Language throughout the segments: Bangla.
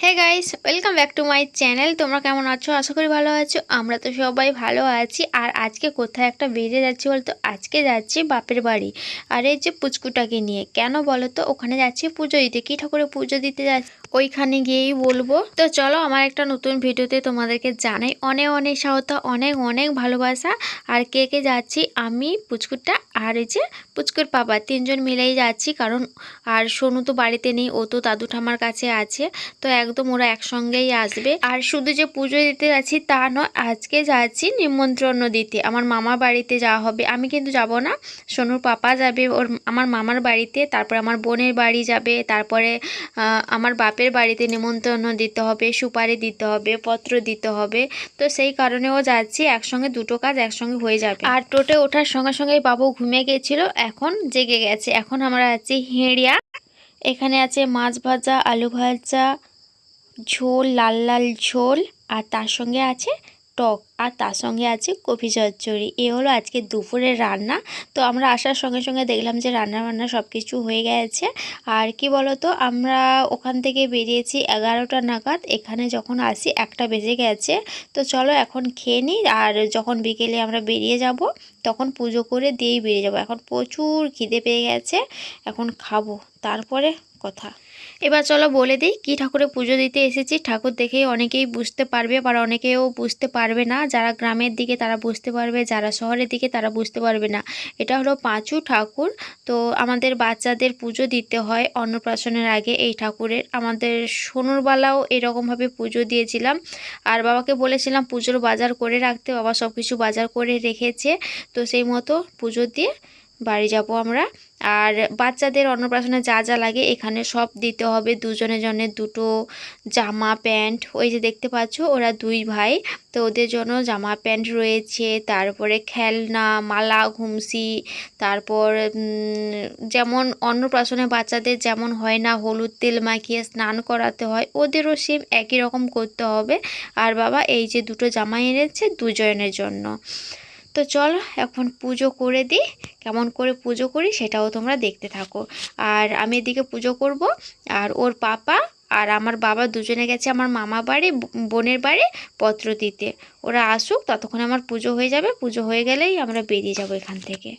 Hey guys welcome back to my channel তোমরা কেমন আছো? আশা করি ভালো আছো। আমরা তো সবাই ভালো আছি। আর আজকে কোথায় একটা বেরিয়ে যাচ্ছি বলতো? আজকে যাচ্ছি বাপের বাড়ি। আর এই যে পুচকুটাকে নিয়ে। কেন বলো তো ওখানে যাচ্ছি পুজো দিতে। কী ঠাকুরে পুজো দিতে যাচ্ছি? ওইখানে গিয়েই বলব। তো চলো আমার একটা নতুন ভিডিওতে তোমাদেরকে জানাই অনেক অনেক সাহতা, অনেক অনেক ভালোবাসা। আর কে কে যাচ্ছি? আমি, পুচকুরটা আর এই যে পুচকুর পাপা। তিনজন মিলেই যাচ্ছি কারণ আর সোনু তো বাড়িতে নেই, ও তো দাদু ঠামার কাছে আছে। তো একদম ওরা একসঙ্গেই আসবে। আর শুধু যে পুজো দিতে যাচ্ছি তা নয়, আজকে যাচ্ছি নিমন্ত্রণ দিতে। আমার মামা বাড়িতে যাওয়া হবে। আমি কিন্তু যাব না। সোনুর পাপা যাবে ওর, আমার মামার বাড়িতে, তারপর আমার বোনের বাড়ি যাবে, তারপরে আমার বাপের বাড়িতে নিমন্ত্রণ দিতে হবে, সুপারি দিতে হবে, পত্র দিতে হবে। তো সেই কারণেও যাচ্ছি, একসঙ্গে দুটো কাজ একসঙ্গে হয়ে যাবে। আর টোটে ওঠার সঙ্গে সঙ্গে বাবু ঘুমিয়ে গেছিল, এখন জেগে গেছে। এখন আমরা আছি হেঁড়িয়া। এখানে আছে মাছ ভাজা, আলু ভাজা, ঝোল, লাল লাল ঝোল, আর তার সঙ্গে আছে টক আর তার সঙ্গে আছে কফি চচ্চড়ি। এ হলো আজকে দুপুরের রান্না। তো আমরা আসার সঙ্গে সঙ্গে দেখলাম যে রান্না বান্না সব কিছু হয়ে গেছে। আর কি বলো তো আমরা ওখান থেকে বেরিয়েছি এগারোটা নাগাদ। এখানে যখন আসি, একটা বেজে গেছে। তো চলো এখন খেয়ে নিই। আর যখন বিকেলে আমরা বেরিয়ে যাব, তখন পুজো করে দিয়েই বেরিয়ে যাব। এখন প্রচুর খিদে পেয়ে গেছে। এখন খাব। তারপরে কথা। এবার চলো বলে দিই, কী ঠাকুরে পুজো দিতে এসেছি? ঠাকুর দেখেই অনেকেই বুঝতে পারবে, আবার অনেকেও বুঝতে পারবে না। যারা গ্রামের দিকে তারা বুঝতে পারবে, যারা শহরের দিকে তারা বুঝতে পারবে না। এটা হলো পাঁচু ঠাকুর। তো আমাদের বাচ্চাদের পুজো দিতে হয় অন্নপ্রাশনের আগে। এই ঠাকুরের আমাদের সোনুরবালাও এরকমভাবে পুজো দিয়েছিলাম। আর বাবাকে বলেছিলাম পুজোর বাজার করে রাখতে। বাবা সব কিছু বাজার করে রেখেছে। তো সেই মতো পুজো দিয়ে বাড়ি যাব আমরা। আর বাচ্চাদের অন্নপ্রাশনে যা যা লাগে এখানে সব দিতে হবে। দুজনের জন্য দুটো জামা, প্যান্ট, ওই যে দেখতে পাচ্ছ ওরা দুই ভাই। তো ওদের জন্য জামা, প্যান্ট রয়েছে, তারপরে খেলনা, মালা, ঘুমসি, তারপর যেমন অন্নপ্রাশনে বাচ্চাদের যেমন হয় না হলুদ তেল মাখিয়ে স্নান করাতে হয়, ওদেরও সেম একই রকম করতে হবে। আর বাবা এই যে দুটো জামা এনেছে দুজনের জন্য। তো চল এখন পুজো করে দিই। কেমন করে পুজো করি সেটাও তোমরা দেখতে থাকো। আর আমি এদিকে পুজো করব, আর ওর পাপা আর আমার বাবা দুজনে গেছে আমার মামা বাড়ি বোনের বাড়ি পত্র দিতে। ওরা আসুক, ততক্ষণ আমার পুজো হয়ে যাবে। পুজো হয়ে গেলেই আমরা বেরিয়ে যাব এখান থেকে।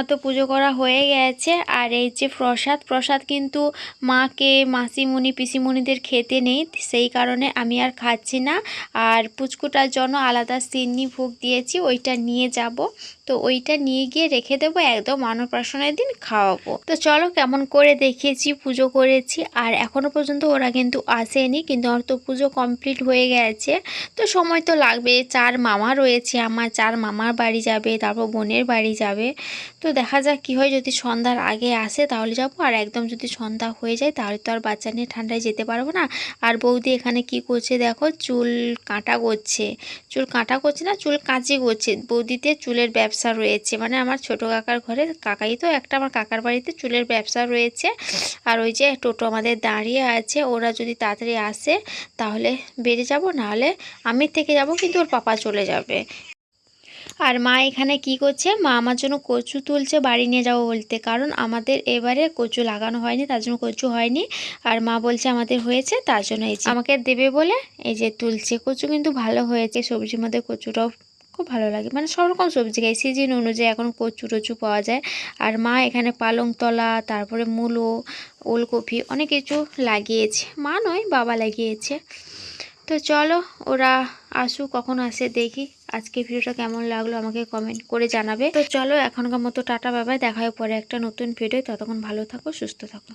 মতো পুজো করা হয়ে গেছে। আর এই যে প্রসাদ প্রসাদ কিন্তু মাকে, মাসিমণি, পিসিমণিদের খেতে নেই, সেই কারণে আমি আর খাচ্ছি না। আর পুচকুটার জন্য আলাদা সিন্নি ভোগ দিয়েছি, ওইটা নিয়ে যাব। তো ওইটা নিয়ে গিয়ে রেখে দেবো, একদম অন্নপ্রাশনের দিন খাওয়াবো। তো চলো কেমন করে দেখিয়েছি পুজো করেছি। আর এখনও পর্যন্ত ওরা কিন্তু আসেনি, কিন্তু আমার তো পুজো কমপ্লিট হয়ে গেছে। তো সময় তো লাগবে, চার মামা রয়েছে আমার, চার মামার বাড়ি যাবে, তারপর বোনের বাড়ি যাবে। তো দেখা যাক কী হয়, যদি সন্ধ্যার আগে আসে তাহলে যাব। আর একদম যদি সন্ধ্যা হয়ে যায় তাহলে তো আর বাচ্চা নিয়ে ঠান্ডায় যেতে পারব না। আর বৌদি এখানে কি করছে দেখো, চুল কাঁটা করছে। চুল কাঁটা করছে না, চুল কাঁচি করছে। বৌদিতে চুলের ব্যবসা রয়েছে। মানে আমার ছোট কাকার ঘরে, কাকাই তো একটা আমার কাকার বাড়িতে চুলের ব্যবসা রয়েছে। আর ওই যে টোটো আমাদের দাঁড়িয়ে আছে, ওরা যদি তাড়াতাড়ি আসে তাহলে বেড়ে যাব, নাহলে আমি থেকে যাব কিন্তু ওর পাপা চলে যাবে। আর মা এখানে কি করছে? মা আমার জন্য কচু তুলছে, বাড়ি নিয়ে যাব বলতে। কারণ আমাদের এবারে কচু লাগানো হয়নি, তার জন্য কচু হয়নি। আর মা বলছে আমাদের হয়েছে, তার জন্য এই আমাকে দেবে বলে এই যে তুলছে। কচু কিন্তু ভালো হয়েছে, সবজির মধ্যে কচুটাও খুব ভালো লাগে। মানে সব রকম সবজি খাই সিজন অনুযায়ী এখন কচু টচু পাওয়া যায়। আর মা এখানে পালং তলা তারপরে মূলো, ওলকপি অনেক কিছু লাগিয়েছে। মা নয়, বাবা লাগিয়েছে। তো চলো, ওরা আসুক, কখন আসে, দেখি। আজকে ভিডিওটা কেমন লাগল আমাকে কমেন্ট করে জানাবে। তো চলো, এখনকার মতো টাটা বাবাই দেখা পরে একটা নতুন ভিডিও ততক্ষণ ভালো থাকো, সুস্থ থাকো।